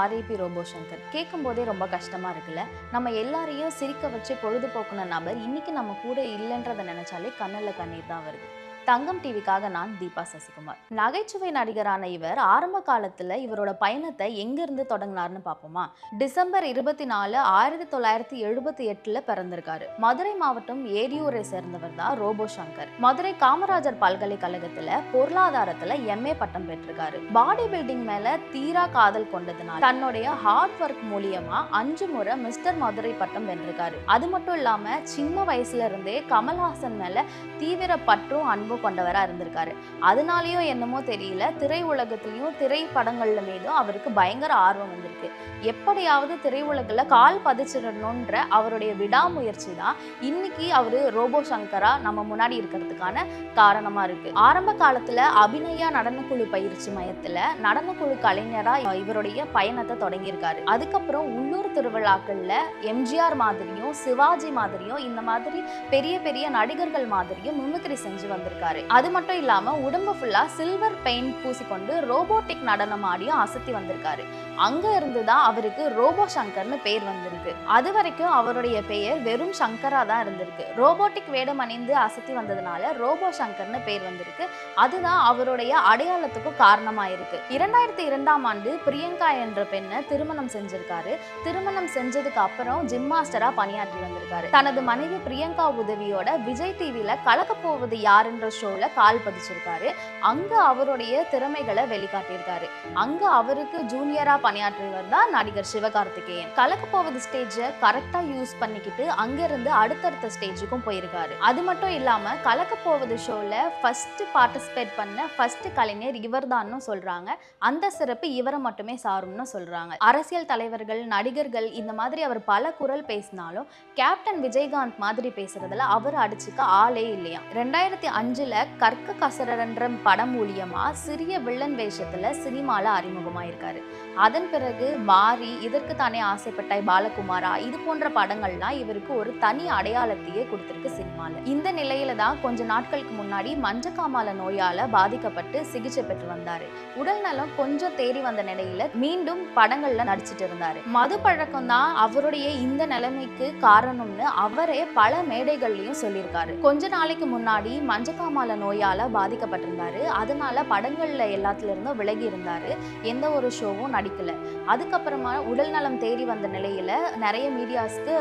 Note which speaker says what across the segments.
Speaker 1: RAP robot Shankar கேட்கும் போதே ரொம்ப கஷ்டமா இருக்குல்ல? நம்ம எல்லாரையும் சிரிக்க வச்சு பொழுதுபோக்குன நபர் இன்னைக்கு நம்ம கூட இல்லைன்றதை நினைச்சாலே கண்ணில் கண்ணீர் தான் வருது. தங்கம் டிவிக்காக நான் தீபா சசிகுமார். நகைச்சுவை நடிகரான இவர் ஆரம்ப காலத்துல இவரோட பயணத்தை எங்கிருந்து தொடங்கினார்னு பார்ப்போமா? டிசம்பர் இருபத்தி நாலு ஆயிரத்தி தொள்ளாயிரத்தி எழுபத்தி எட்டுல பிறந்திருக்காரு. மதுரை மாவட்டம் ஏரியூரை சேர்ந்தவர் தான் ரோபோ சங்கர் மதுரை காமராஜர் பல்கலைக்கழகத்துல பொருளாதாரத்துல எம்ஏ பட்டம் பெற்றிருக்காரு. பாடி பில்டிங் மேல தீரா காதல் கொண்டதுனால தன்னுடைய ஹார்ட் ஒர்க் மூலியமா அஞ்சு முறை மிஸ்டர் மதுரை பட்டம் வென்றிருக்காரு. அது மட்டும் இல்லாம சின்ன வயசுல இருந்தே கமல்ஹாசன் மேல தீவிர பற்றும் அன்பும் கொண்டவராக இருந்திருக்காரு. அதனாலயோ என்னமோ தெரியல. திரை உலகத்திலயும் திரைப்படங்கள்ல மீதும் அவருக்கு பயங்கர ஆர்வம் வந்திருக்கு. எப்படியாவது திரையுலகில் கால் பதிச்சிடணுன்ற அவருடைய விடாமுயற்சி தான் இன்னைக்கு அவர் ரோபோ சங்கரா நம்ம முன்னாடி இருக்கிறதுக்கான காரணமாக இருக்கு. ஆரம்ப காலத்தில் அபிநயா நடனக்குழு பயிற்சி மையத்தில் நடனக்குழு கலைஞராக இவருடைய பயணத்தை தொடங்கியிருக்காரு. அதுக்கப்புறம் உள்ளூர் திருவிழாக்களில் எம்ஜிஆர் மாதிரியும் சிவாஜி மாதிரியும் இந்த மாதிரி பெரிய பெரிய நடிகர்கள் மாதிரியும் மிமிக்ரி செஞ்சு வந்திருக்காரு. அது மட்டும் இல்லாம உடம்பு ஃபுல்லா சில்வர் பெயிண்ட் பூசிக்கொண்டு ரோபோட்டிக் நடனம் ஆடியும் அசத்தி வந்திருக்காரு. அங்க இருந்து தான் அவருக்கு ரோபோ சங்கர்னு பேர் வந்திருக்கு. அது வரைக்கும் அவருடைய பெயர் வெறும் சங்கரா தான் இருந்திருக்கு. ரோபோட்டிக் வேடம் அணிந்து அசத்தி வந்ததுனால ரோபோ சங்கர்னு பேர் வந்திருக்கு. அதுதான் அவருடைய அடையாளத்துக்கும் காரணமா இருக்கு இரண்டாயிரத்தி இரண்டாம் ஆண்டு பிரியங்கா என்ற பெண்ணை திருமணம் செஞ்சிருக்காரு. திருமணம் செஞ்சதுக்கு அப்புறம் ஜிம் மாஸ்டரா பணியாற்றி வந்திருக்காரு. தனது மனைவி பிரியங்கா உதவியோட விஜய் டிவியில கலக்க போவது யாருன்ற ஷோல கால் பதிச்சிருக்காரு. அங்கே அவருடைய திறமைகளை வெளிக்காட்டியிருக்காரு. அங்க அவருக்கு ஜூனியரா பணியாற்றியவர் தான் நடிகர் சிவகார்த்திகேயன். கலக்க போவது ஸ்டேஜை கரெக்டா யூஸ் பண்ணிக்கிட்டு அங்கிருந்து அடுத்தடுத்த ஸ்டேஜுக்கும் போயிருக்காரு. அது மட்டும் இல்லாமல் கலக்க போவது ஷோவில் ஃபர்ஸ்ட் பார்ட்டிசிபேட் பண்ண ஃபர்ஸ்ட் கலைஞர் இவர்தான்னு சொல்றாங்க. அந்த சிறப்பு இவரை மட்டுமே சாரும்னு சொல்றாங்க. அரசியல் தலைவர்கள் நடிகர்கள் இந்த மாதிரி அவர் பல குரல் பேசினாலும் கேப்டன் விஜயகாந்த் மாதிரி பேசுறதுல அவர் அடிச்சுக்க ஆளே இல்லையா ரெண்டாயிரத்தி அஞ்சு அஞ்சில் கற்க கசரன்ற படம் மூலியமா சிறிய வில்லன் வேஷத்தில் சினிமாவில் அறிமுகமாயிருக்காரு. அதன் பிறகு மாரி இதற்கு தானே ஆசைப்பட்டாய் பாலகுமாரா? இது போன்ற படங்கள்லாம் இவருக்கு ஒரு தனி அடையாளத்தையே கொடுத்திருக்கு சினிமால. இந்த நிலையில தான் கொஞ்ச நாட்களுக்கு முன்னாடி மஞ்சக்காமால நோயால பாதிக்கப்பட்டு சிகிச்சை பெற்று வந்தாரு. உடல் நலம் கொஞ்சம் தேறி வந்த நிலையில மீண்டும் படங்கள்ல நடிச்சிட்டு இருந்தாரு. மது பழக்கம் தான் அவருடைய இந்த நிலைமைக்கு காரணம்னு அவரே பல மேடைகள்லயும் சொல்லியிருக்காரு. கொஞ்ச நாளைக்கு முன்னாடி மஞ்சக்காமால நோயால பாதிக்கப்பட்டிருந்தாரு. அதனால படங்கள்ல எல்லாத்துல இருந்தும் விலகி இருந்தாரு. எந்த ஒரு ஷோவும் நடி நடிக்கல அதுக்கப்புறமா உடல் நலம் தேடி வந்த நிலையில நிறைய மீடியாஸ்க்கு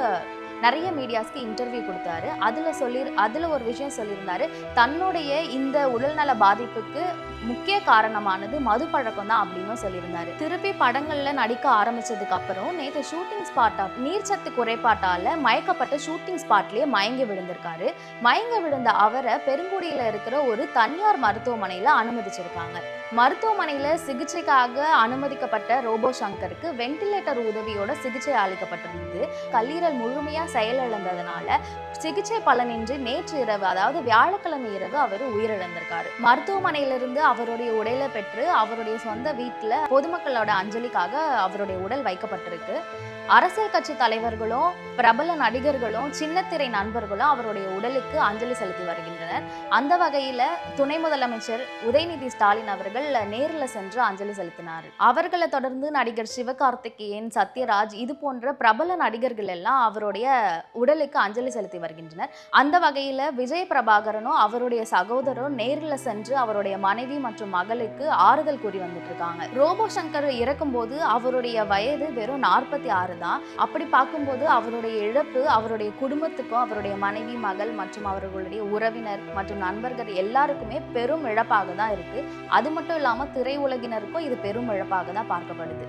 Speaker 1: நிறைய மீடியாஸ்க்கு இன்டர்வியூ கொடுத்தாரு. அதில் சொல்லி அதில் ஒரு விஷயம் சொல்லியிருந்தாரு. தன்னுடைய இந்த உடல்நல பாதிப்புக்கு முக்கிய காரணமானது மது பழக்கம் தான் அப்படின்னு சொல்லியிருந்தாரு. திருப்பி படங்கள்ல நடிக்க ஆரம்பிச்சதுக்கு அப்புறம் நேற்று ஷூட்டிங் ஸ்பாட்டா நீர்ச்சத்து குறைபாட்டால மயக்கப்பட்ட ஷூட்டிங் ஸ்பாட்லயே மயங்கி விழுந்திருக்காரு. மயங்க விழுந்த அவரை பெருங்குடியில இருக்கிற ஒரு தனியார் மருத்துவமனையில அனுமதிச்சிருக்காங்க. மருத்துவமனையில் சிகிச்சைக்காக அனுமதிக்கப்பட்ட ரோபோ சங்கருக்கு வென்டிலேட்டர் உதவியோட சிகிச்சை அளிக்கப்பட்டிருந்தது. கல்லீரல் முழுமையாக செயலிழந்ததுனால சிகிச்சை பலனின்றி நேற்று இரவு அதாவது வியாழக்கிழமை இரவு அவர் உயிரிழந்திருக்காரு. மருத்துவமனையிலிருந்து அவருடைய உடலை பெற்று அவருடைய சொந்த வீட்டில் பொதுமக்களோட அஞ்சலிக்காக அவருடைய உடல் வைக்கப்பட்டிருக்கு. அரசியல் கட்சி தலைவர்களும் பிரபல நடிகர்களும் சின்னத்திரை நண்பர்களும் அவருடைய உடலுக்கு அஞ்சலி செலுத்தி வருகின்றனர். அந்த வகையில துணை முதலமைச்சர் உதயநிதி ஸ்டாலின் அவர்கள் நேரில் சென்று அஞ்சலி செலுத்தினார். அவர்களை தொடர்ந்து நடிகர் சிவகார்த்திகேயன் சத்யராஜ் இது போன்ற பிரபல நடிகர்கள் எல்லாம் அவருடைய உடலுக்கு அஞ்சலி செலுத்தி வருகின்றனர். அந்த வகையில விஜய் பிரபாகரனும் அவருடைய சகோதரரும் நேரில் சென்று அவருடைய மனைவி மற்றும் மகளுக்கு ஆறுதல் கூறி வந்துட்டு இருக்காங்க. ரோபோ சங்கர் இறக்கும்போது அவருடைய வயது வெறும் நாற்பத்தி ஆறு தான். அப்படி பார்க்கும்போது அவருடைய இழப்பு அவருடைய குடும்பத்துக்கும் அவருடைய மனைவி மகள் மற்றும் அவர்களுடைய உறவினர் மற்றும் நண்பர்கள் எல்லாருக்குமே பெரும் இழப்பாக தான் இருக்கு. அது மட்டும் இல்லாமல் திரையுலகினருக்கும் இது பெரும் இழப்பாக தான் பார்க்கப்படுது.